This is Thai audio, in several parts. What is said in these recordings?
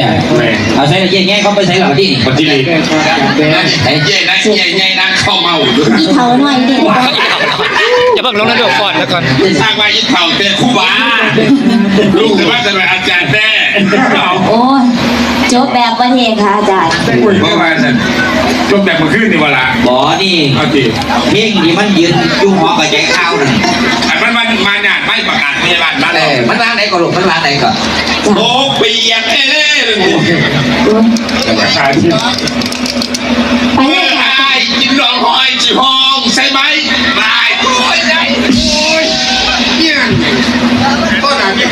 ละเย่แง่เขาไปใส่เหล่าที่นี่ปฏิริไอ้เย่นะเย่ใหญ่นะเข้าเมาอีเขาหน่อยเด็กอย่าเพิ่งลงนะเดี๋ยวก่อนแล้วก่อนสร้างมายิ่งเข่าเตะคู่บ้าลูกแต่ว่าจะเป็นอาจารย์แท้เอาโอ้ยจบแบบประเทศค่ะอาจารย์เพราะว่าฉันจบแบบมาขึ้นนี่เวลาบ่อนี่เอาดิเพ่งที่มันยืนอยู่หอกับใจข้าวนั่นแต่มันมันมาเนี่ย ยาบาลมาเอเลยอมันร้านไหนก็ลูกมันร้านไหนก็โอ้เปียกเอ้เลยขายที่ไปเลเอ้ยค่ะยกินรองหอยจีห้องใช่ไหมไม่โอ้ยใจโอ้ยเนี่ยก็หนาพี่ก็หนาน้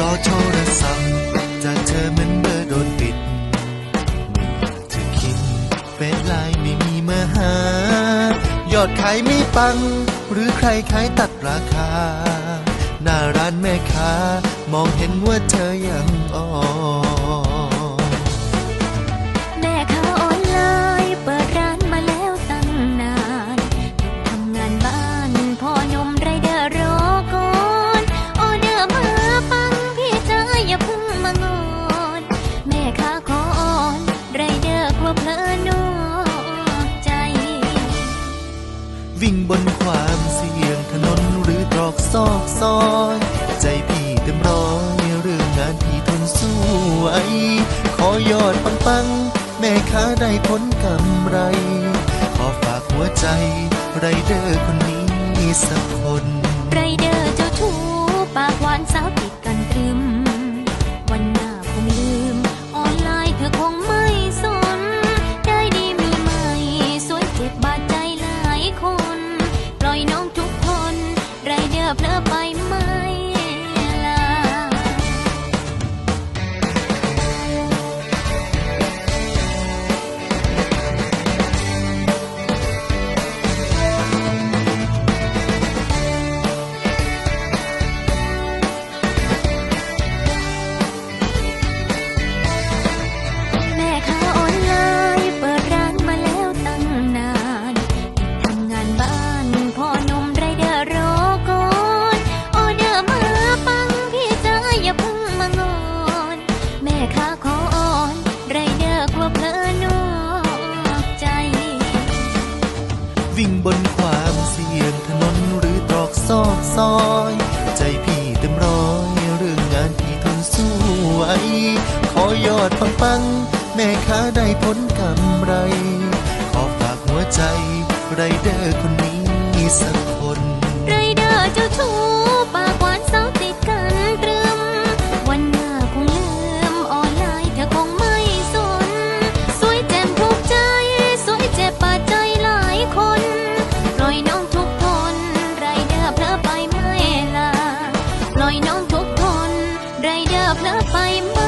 รอโทรศัพท์จากเธอเหมือนเบอร์โดนปิดเธอคิดเฟซไลน์ไม่มีมาหา ยอดขายไม่ปัง หรือใครขายตัดราคา หน้าร้านแม่ค้ามองเห็นว่าเธอยังอ่อน วิ่งบนความเสี่ยงถนนหรือตรอกซอกซอย ใจพี่เต็มร้อยเรื่องงานพี่ทนสู้ไว้ขอยอดปังปังๆแม่ค้าได้ผลกำไร ขอฝากหัวใจไรเดอร์คนนี้สักคน ไรเดอร์เจ้าชู้ปากหวานสาว วิ่งบนความเสี่ยงถนนหรือตรอกซอกซอย ใจพี่เต็มร้อยเรื่องงานพี่ทนสู้ไว้ขอยอดปังปังๆแม่ค้าได้ผลกำไร ขอฝากหัวใจไรเดอร์คนนี้สักคนไรเดอร์เจ้าชู้ lỡ bay